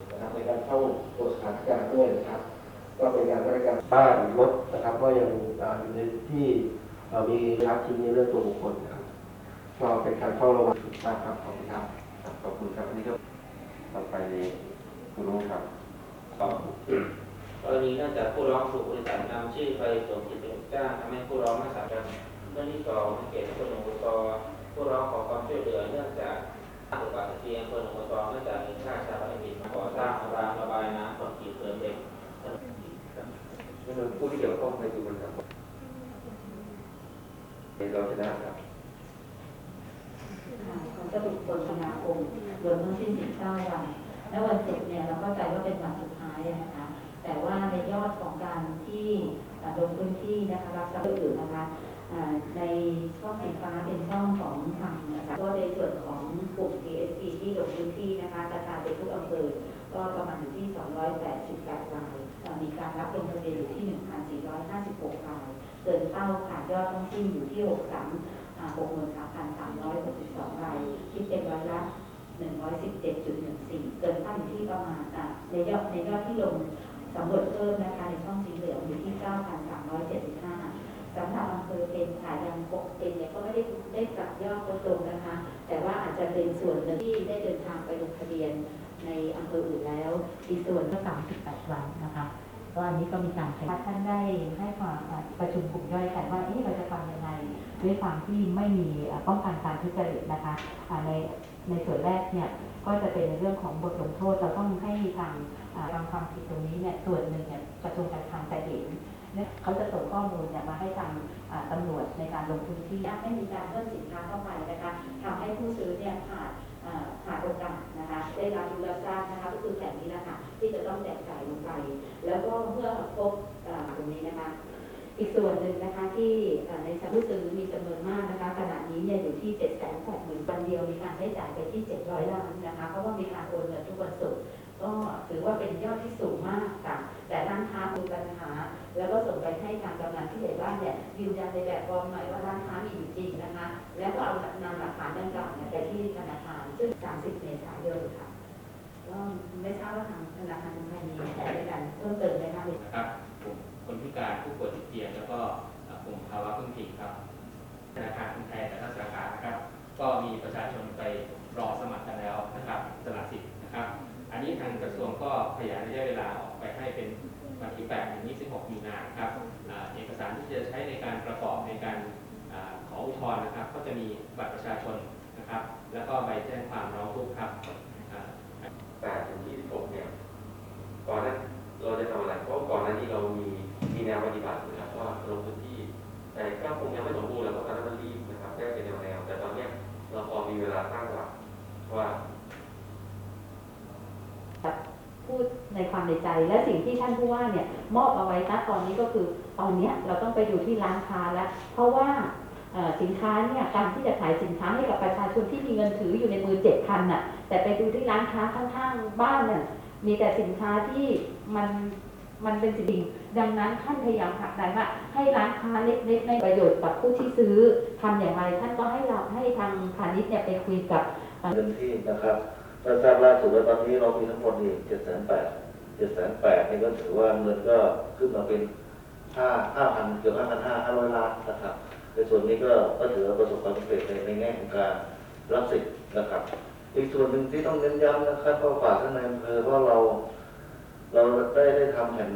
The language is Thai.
นะครับในการเข้าตรวจสถานการณ์ด้วยนะครับ ก็เป็นงานบริการบ้านรถนะครับ ก็ยังอ่าอยู่ในที่เอ่อมีรักทิ้งในเรื่องตัวบุคคลนะครับก็เป็นการเฝ้าระวังถูกต้องครับขอบคุณครับครับขอบคุณครับนี่ก็ต่อไปคุณลุงครับก็กรณีเนื่องจากผู้ร้องถูกบริษัทนำชื่อไปสวมสิทธิ์เป็นลูกจ้างทำให้ผู้ร้องไม่สามารถเรื่องที่สองในเขตอำเภอหนองบัวตอผู้ร้องขอความช่วยเหลือเนื่องจากถูกบาดเจ็บอำเภอหนองบัวตอเนื่องจากมีค่าชาพนักกิจมาก่อ สร้างรางระบายน้ำคอนกรีตเสริมเหล็กถนนนี่คือผู้ที่เกี่ยวข้องในจุดนั้นครับเราชนะครับของกระดูกคนธนาคมรวมทั้งสิ้น19วัน และวันศุกร์เนี่ยเราเข้าใจว่าเป็นวันสุดท้ายนะคะ แต่ว่าในยอดของการที่ลงพื้นที่นะคะรับทรัพย์อื่นนะคะ ในช่องสีฟ้าเป็นช่องของทางนะคะก็ในส่วนของกลุ่ม TSP ที่ลงพื้นที่นะคะกระจายไปทุกอำเภอก็ประมาณอยู่ที่ 288รายเอ่อมีการรับลงทะเบียนอยู่ที่ 1,456รายเกินเป้าขาดยอดทั้งสิ้นอยู่ที่ 63 63,362รายคิดเป็นร้อยละ117.14 เกินเป้าอยู่ที่ประมาณในยอดในยอดที่ลงสำรวจเพิ่มนะคะในช่องสีเหลืองอยู่ที่ 9,375 สำหรับอำเภอเป็นค่ะยังปกเป็นเนี่ยก็ไม่ได้ได้ปรับยอดลดลงนะคะ แต่ว่าอาจจะเป็นส่วนหนึ่งที่ได้เดินทางไปลงทะเบียนในอำเภออื่นแล้วอีกส่วนก็38วันนะคะก็อันนี้ก็มีการใช้ท่านได้ให้ความประชุมกลุ่มย่อยกันว่าเอ๊ะเราจะทำยังไงด้วยความที่ไม่มีป้องกันการทุจริตนะคะในในส่วนแรกเนี่ยก็จะเป็นในเรื่องของบทลงโทษเราต้องให้ทางอ่าทำความผิดตรงนี้เนี่ยส่วนหนึ่งเนี่ยกระทรวงการคลังจะเห็น เนี่ยเขาจะส่งข้อมูลเนี่ยมาให้ทางตำรวจในการลงพื้นที่ไม่มีการเพิ่มสินค้าเข้าไปนะคะทำให้ผู้ซื้อเนี่ยขาดขาดโอกาสนะคะได้รับรู้รับทราบนะคะก็คือแผนนี้นะคะที่จะต้องแจกจ่ายลงไป แล้วก็เมื่อพบตรงนี้นะคะอีกส่วนหนึ่งนะคะที่ในชั้นผู้ซื้อมีจำนวนมากนะคะขณะนี้เนี่ยอยู่ที่7 8 0 0 0 0วันเดียวมีการได้จ่ายไปที่ 700 ล้านนะคะเพราะว่ามีการโอนเงินทุกวันศุกร์ก็ถือว่าเป็นยอดที่สูงมากค่ะแต่านค้ามีปัญหา แล้วก็ส่งไปให้ ทางกำนันที่ใหญ่บ้านเนี่ยยืนยันในแบบฟอร์มหน่อยว่าร้านค้ามีอยู่จริงนะคะ แล้วก็เอานำหลักฐานดังกล่าวเนี่ยไปที่ธนาคารซึ่ง 30 เมษายนค่ะก็ไม่ทราบว่าทางธนาคารกรุงไทยมีแผนในการเพิ่มเติมไหมคะนะครับกลุ่มคนพิการผู้ป่วยติดเตียงแล้วก็กลุ่มภาวะพึ่งพิงครับธนาคารกรุงไทยแต่ละสาขานะครับ 18ถึง26 มีนาครับเอกสารที่จะใช้ในการประกอบในการขออุทธรณ์นะครับ ก็จะมีบัตรประชาชนนะครับ แล้วก็ใบแจ้งความร้องทุกข์ครับ8ถึง26 เนี่ยก่อนนั้นเราจะทำอะไร เพราะก่อนหน้านี้เรามีมีแนวปฏิบัติอยครับว่าลงพื้นที่ แต่ก็คงยังไม่สมบูรณ์แล้วเพราะตอนนั้นมันรีบนะครับได้เป็นแนวแนวแต่ตอนนี้เราพอมีเวลาตั้งหลักว่า ในความในใจ และสิ่งที่ท่านผู้ว่าเนี่ยมอบเอาไว้ณตอนนี้ก็คือตอนนี้เราต้องไปอยู่ที่ร้านค้าแล้ว เพราะว่าสินค้าเนี่ยการที่จะขายสินค้าให้กับประชาชนที่มีเงินถืออยู่ในมือเจ็ดพันน่ะแต่ไปดูที่ร้านค้าข้างๆบ้านเนี่ยมีแต่สินค้าที่มันมันเป็นสิ่งดังนั้นท่านพยายามผลักดันว่าให้ร้านค้าเล็กๆในประโยชน์กับผู้ที่ซื้อทำอย่างไร ท่านก็ให้เราให้ทางพาณิชย์เนี่ยไปคุยกับเงินที่นะครับถ้าทราบล่าสุดแล้วตอนนี้เรามีทั้งหมดอีกเจ็ดแสนแปด เจ็ดแสนแปดนี่ก็ถือว่าเงินก็ขึ้นมาเป็นห้าห้าพันเกือบห้าพันห้าห้าร้อยล้านนะครับ ในส่วนนี้ก็ก็ถือว่าประสบความสำเร็จในในแง่ของการรับสิทธิ์นะครับ อีกส่วนหนึ่งที่ต้องเน้นย้ำนะครับก็ฝากท่านในอำเภอว่าเรา เราได้ได้ทำแผ่น